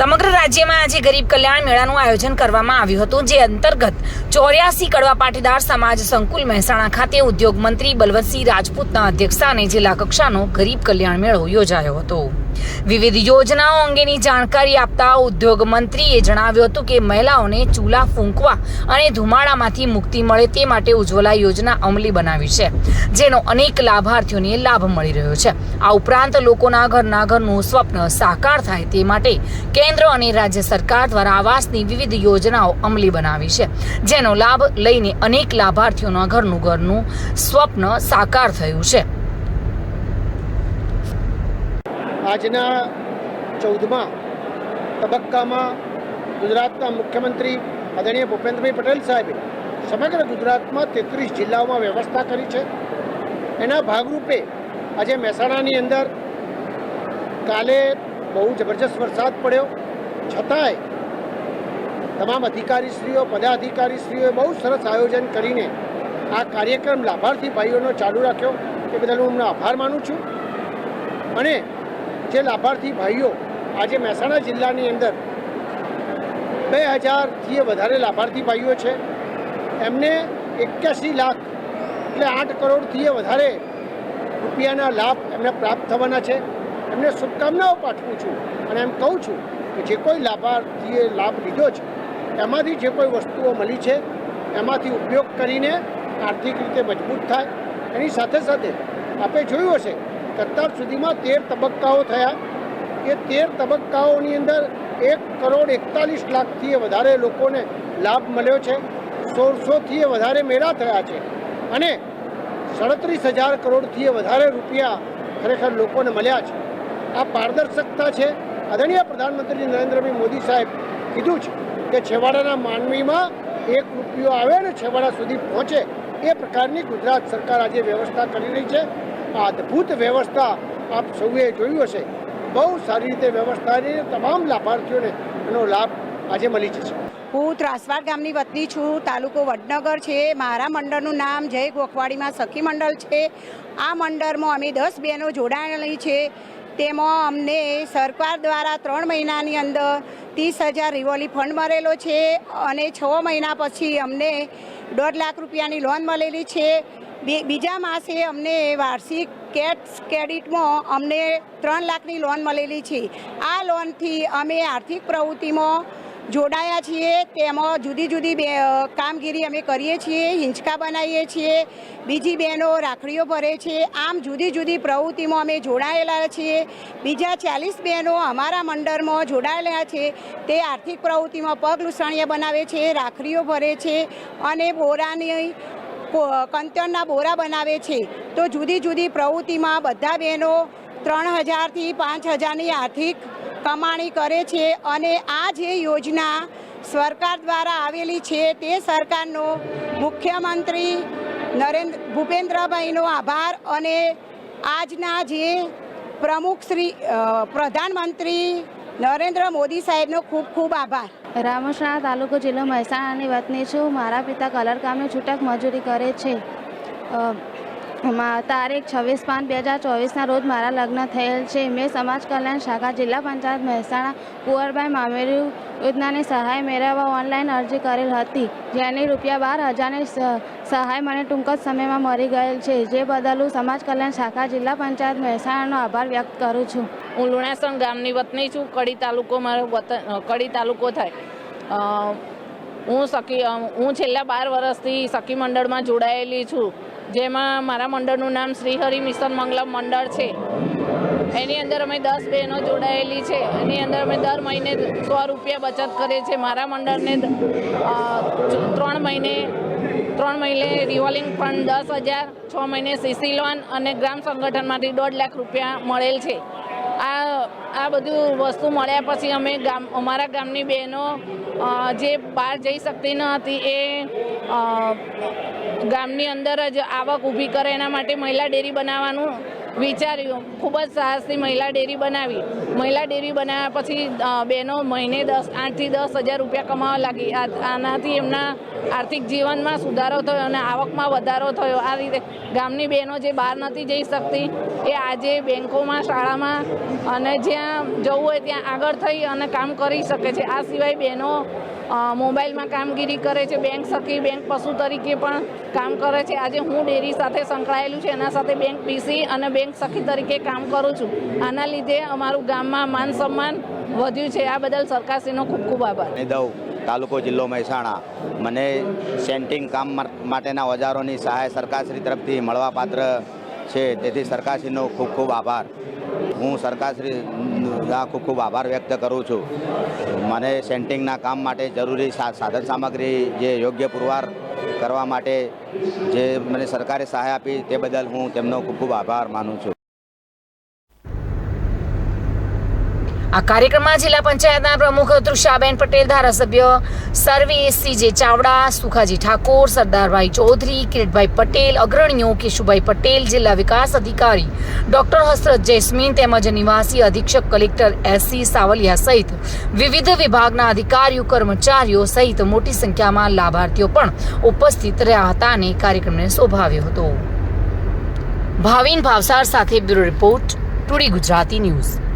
સમગ્ર રાજ્યમાં આજે ગરીબ કલ્યાણ મેળાનું આયોજન કરવામાં આવ્યું હતું, જે અંતર્ગત ચોર્યાસી કડવા પાટીદાર સમાજ સંકુલ મહેસાણા ખાતે ઉદ્યોગ મંત્રી બલવંતસિંહ રાજપૂતના અધ્યક્ષસ્થાને જિલ્લા કક્ષાનો ગરીબ કલ્યાણ મેળો યોજાયો હતો. વિવિધ યોજનાઓ અંગેની જાણકારી આપતા ઉદ્યોગ મંત્રીએ જણાવ્યું હતું કે મહિલાઓને ચૂલા ફૂંકવા અને ધુમાડામાંથી મુક્તિ મળે તે માટે ઉજ્જવલા યોજના અમલી બનાવી છે, જેનો અનેક લાભાર્થીઓને લાભ મળી રહ્યો છે. આ ઉપરાંત લોકોના ઘરના ઘરનું સ્વપ્ન સાકાર થાય તે માટે કેન્દ્ર અને રાજ્ય સરકાર દ્વારા આવાસની વિવિધ યોજનાઓ અમલી બનાવી છે, જેનો લાભ લઈને અનેક લાભાર્થીઓના ઘરનું ઘરનું સ્વપ્ન સાકાર થયું છે. આજના ચૌદમા તબક્કામાં ગુજરાતના મુખ્યમંત્રી આદરણીય ભૂપેન્દ્રભાઈ પટેલ સાહેબે સમગ્ર ગુજરાતમાં તેત્રીસ જિલ્લાઓમાં વ્યવસ્થા કરી છે. એના ભાગરૂપે આજે મહેસાણાની અંદર કાલે બહુ જબરજસ્ત વરસાદ પડ્યો. છતાંય તમામ અધિકારીશ્રીઓ, પદાધિકારીશ્રીઓએ બહુ સરસ આયોજન કરીને આ કાર્યક્રમ લાભાર્થી ભાઈઓનો ચાલુ રાખ્યો. એ બદલ હું એમનો આભાર માનું છું. અને જે લાભાર્થી ભાઈઓ આજે મહેસાણા જિલ્લાની અંદર બે હજારથી વધારે લાભાર્થી ભાઈઓ છે, એમને એક્યાસી લાખ એટલે આઠ કરોડથી વધારે રૂપિયાના લાભ એમને પ્રાપ્ત થવાના છે. એમને શુભકામનાઓ પાઠવું છું અને એમ કહું છું કે જે કોઈ લાભાર્થીએ લાભ લીધો છે, એમાંથી જે કોઈ વસ્તુઓ મળી છે, એમાંથી ઉપયોગ કરીને આર્થિક રીતે મજબૂત થાય. એની સાથે સાથે આપણે જોયું હશે કે અત્યાર સુધીમાં તેર તબક્કાઓ થયા. એ તેર તબક્કાઓની અંદર એક કરોડ એકતાલીસ લાખથી વધારે લોકોને લાભ મળ્યો છે. સોળસોથી વધારે મેળા થયા છે અને સાડત્રીસ હજાર કરોડથી વધારે રૂપિયા ખરેખર લોકોને મળ્યા છે. આ પારદર્શકતા છે. આદરણીય પ્રધાનમંત્રી નરેન્દ્રભાઈ મોદી સાહેબ કીધું છે કે છેવાડાના માનવીમાં એક રૂપિયો આવે ને છેવાડા સુધી પહોંચે એ પ્રકારની ગુજરાત સરકાર આજે વ્યવસ્થા કરી રહી છે. આ અદ્ભુત વ્યવસ્થા આપ સૌએ જોયું હશે. બહુ સારી રીતે વ્યવસ્થાની તમામ લાભાર્થીઓને એનો લાભ આજે મળી જશે. હું ત્રાસવાડ ગામની વતની છું. તાલુકો વડનગર છે. મારા મંડળનું નામ જય ગોખવાડીમાં સખી મંડળ છે. આ મંડળમાં અમે દસ બહેનો જોડાયેલી છે. તેમાં અમને સરકાર દ્વારા ત્રણ મહિનાની અંદર ત્રીસ હજાર રિવોલી ફંડ મળેલો છે અને છ મહિના પછી અમને દોઢ લાખ રૂપિયાની લોન મળેલી છે. બીજા માસે અમને વાર્ષિક કેટ્સ ક્રેડિટમાં અમને ત્રણ લાખની લોન મળેલી છે. આ લોનથી અમે આર્થિક પ્રવૃત્તિમાં જોડાયા છીએ તેમાં જુદી જુદી બે કામગીરી અમે કરીએ છીએ, હિંચકા બનાવીએ છીએ, બીજી બહેનો રાખડીઓ ભરે છે. આમ જુદી જુદી પ્રવૃત્તિમાં અમે જોડાયેલા છીએ. બીજા ચાલીસ બહેનો અમારા મંડળમાં જોડાયેલા છે. તે આર્થિક પ્રવૃત્તિમાં પગ લૂસણીયા બનાવે છે, રાખડીઓ ભરે છે અને બોરાની કંતણના બોરા બનાવે છે. તો જુદી જુદી પ્રવૃત્તિમાં બધા બહેનો ત્રણ હજારથી પાંચ હજારની આર્થિક કમાણી કરે છે અને આ જે યોજના સરકાર દ્વારા આવેલી છે તે સરકારનો મુખ્યમંત્રી નરેન્દ્ર, ભૂપેન્દ્રભાઈનો આભાર અને આજના જે પ્રમુખ શ્રી પ્રધાનમંત્રી નરેન્દ્ર મોદી સાહેબનો ખૂબ ખૂબ આભાર. રામોસણા તાલુકો જિલ્લો મહેસાણાની વતની છું મારા પિતા કલરકામે છૂટક મજૂરી કરે છે તારીખ છવ્વીસ પાંચ બે હજાર ચોવીસના રોજ મારા લગ્ન થયેલ છે. મેં સમાજ કલ્યાણ શાખા જિલ્લા પંચાયત મહેસાણા કુંવરભાઈ મામેરી યોજનાની સહાય મેળવવા ઓનલાઈન અરજી કરેલ હતી, જેની રૂપિયા બાર હજારની સહાય મને ટૂંક જ સમયમાં મળી ગયેલ છે. જે બદલ હું સમાજ કલ્યાણ શાખા જિલ્લા પંચાયત મહેસાણાનો આભાર વ્યક્ત કરું છું. હું લુણાસણ ગામની વતની છું. કડી તાલુકો મારો વતન કડી તાલુકો થાય. હું સખી હું છેલ્લા બાર વર્ષથી સખી મંડળમાં જોડાયેલી છું. જેમાં મારા મંડળનું નામ શ્રીહરિ મિશન મંગલમ મંડળ છે. એની અંદર અમે દસ બહેનો જોડાયેલી છે. એની અંદર અમે દર મહિને સો રૂપિયા બચત કરીએ છીએ. મારા મંડળને ત્રણ મહિને ત્રણ મહિને રિવોલ્વિંગ ફંડ દસ હજાર, છ મહિને સીસી લોન અને ગ્રામ સંગઠનમાંથી દોઢ લાખ રૂપિયા મળેલ છે. આ આ બધું વસ્તુ મળ્યા પછી અમે ગામ, અમારા ગામની બહેનો જે બહાર જઈ શકતી ન હતી એ ગામની અંદર જ આવક ઊભી કરે એના માટે મહિલા ડેરી બનાવવાનું વિચાર્યું. ખૂબ જ સાહસથી મહિલા ડેરી બનાવી. મહિલા ડેરી બનાવ્યા પછી બહેનો મહિને દસ, આઠથી દસ હજાર રૂપિયા કમાવા લાગી. આનાથી એમના આર્થિક જીવનમાં સુધારો થયો અને આવકમાં વધારો થયો. આ રીતે ગામની બહેનો જે બહાર નથી જઈ શકતી, એ આજે બેંકોમાં, શાળામાં અને જ્યાં જવું હોય ત્યાં આગળ થઈ અને કામ કરી શકે છે. આ સિવાય બહેનો મોબાઈલમાં કામગીરી કરે છે, બેંક સખી, બેંક પશુ તરીકે પણ કામ કરે છે. આજે હું ડેરી સાથે સંકળાયેલું છે, એના સાથે બેંક પીસી અને બેંક સખી તરીકે કામ કરું છું. આના લીધે અમારું ગામમાં માન સન્માન વધ્યું છે. આ બદલ સરકારશ્રીનો ખૂબ ખૂબ આભાર. તાલુકો જિલ્લો મહેસાણા. મને સેન્ટિંગ કામ માટેના ઓજારોની સહાય સરકારશ્રી તરફથી મળવાપાત્ર છે. તેથી સરકારશ્રીનો ખૂબ ખૂબ આભાર. હું સરકારશ્રી ખૂબ ખૂબ આભાર વ્યક્ત કરું છું. મને સેન્ટિંગના કામ માટે જરૂરી સાધન સામગ્રી જે યોગ્ય પુરવાર કરવા માટે જે મને સરકારે સહાય આપી તે બદલ હું તેમનો ખૂબ ખૂબ આભાર માનું છું. આ કાર્યક્રમમાં જિલ્લા પંચાયતના પ્રમુખ તૃષાબેન પટેલ, ધારાસભ્ય સર્વે સીજે ચાવડા, સુખાજી ઠાકોર, સરદારભાઈ ચૌધરી, કિરીટભાઈ પટેલ, અગ્રણીઓ કેશુભાઈ પટેલ, જિલ્લા વિકાસ અધિકારી ડોક્ટર હસરત જૈસ્મીન તેમજ નિવાસી અધિક્ષક કલેક્ટર એસસી સાવલિયા સહિત વિવિધ વિભાગના અધિકારીઓ, કર્મચારીઓ સહિત મોટી સંખ્યામાં લાભાર્થીઓ પણ ઉપસ્થિત રહ્યા હતા અને કાર્યક્રમને શોભાવ્યો હતો. ભાવિન ભાવસાર સાથે bureau report today Gujarati news.